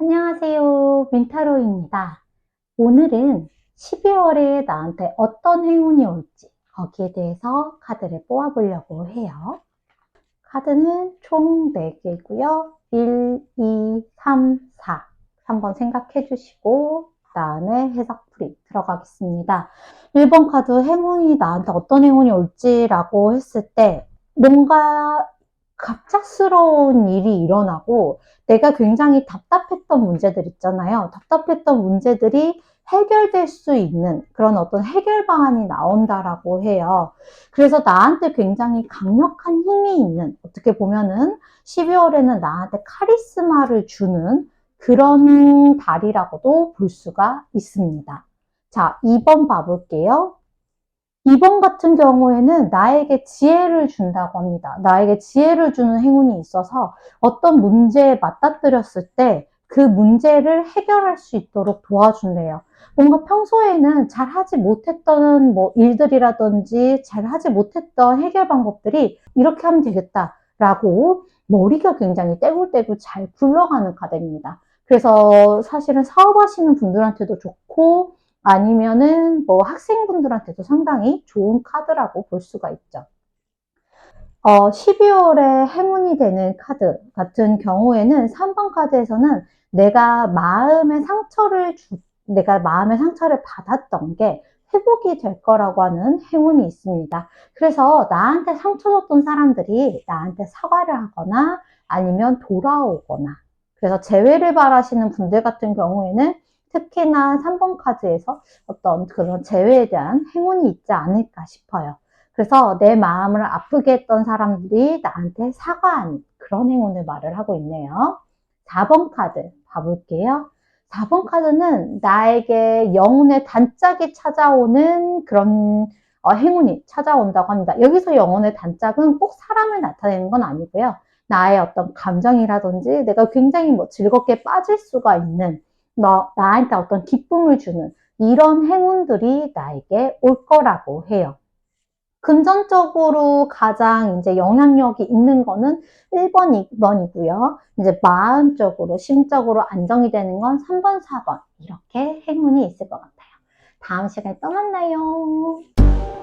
안녕하세요. 민타로입니다. 오늘은 12월에 나한테 어떤 행운이 올지 거기에 대해서 카드를 뽑아보려고 해요. 카드는 총 4개고요. 1, 2, 3, 4. 한번 생각해 주시고 그 다음에 해석풀이 들어가겠습니다. 1번 카드 행운이 나한테 어떤 행운이 올지라고 했을 때 뭔가 갑작스러운 일이 일어나고 내가 굉장히 답답했던 문제들 있잖아요. 답답했던 문제들이 해결될 수 있는 그런 어떤 해결 방안이 나온다라고 해요. 그래서 나한테 굉장히 강력한 힘이 있는, 어떻게 보면은 12월에는 나한테 카리스마를 주는 그런 달이라고도 볼 수가 있습니다. 자, 2번 봐볼게요. 2번 같은 경우에는 나에게 지혜를 준다고 합니다. 나에게 지혜를 주는 행운이 있어서 어떤 문제에 맞닥뜨렸을 때 그 문제를 해결할 수 있도록 도와준대요. 뭔가 평소에는 잘 하지 못했던 뭐 일들이라든지 잘 하지 못했던 해결 방법들이 이렇게 하면 되겠다라고 머리가 굉장히 떼굴떼굴 잘 굴러가는 카드입니다. 그래서 사실은 사업하시는 분들한테도 좋고 아니면은 뭐 학생분들한테도 상당히 좋은 카드라고 볼 수가 있죠. 어, 12월에 행운이 되는 카드 같은 경우에는 3번 카드에서는 내가 마음의 상처를 주, 내가 마음의 상처를 받았던 게 회복이 될 거라고 하는 행운이 있습니다. 그래서 나한테 상처 줬던 사람들이 나한테 사과를 하거나 아니면 돌아오거나 그래서 재회를 바라시는 분들 같은 경우에는 특히나 3번 카드에서 어떤 그런 재회에 대한 행운이 있지 않을까 싶어요. 그래서 내 마음을 아프게 했던 사람들이 나한테 사과한 그런 행운을 말을 하고 있네요. 4번 카드 봐볼게요. 4번 카드는 나에게 영혼의 단짝이 찾아오는 그런 어, 행운이 찾아온다고 합니다. 여기서 영혼의 단짝은 꼭 사람을 나타내는 건 아니고요. 나의 어떤 감정이라든지 내가 굉장히 뭐 즐겁게 빠질 수가 있는 너, 나한테 어떤 기쁨을 주는 이런 행운들이 나에게 올 거라고 해요. 금전적으로 가장 이제 영향력이 있는 거는 1번, 2번이고요. 이제 마음적으로, 심적으로 안정이 되는 건 3번, 4번. 이렇게 행운이 있을 것 같아요. 다음 시간에 또 만나요.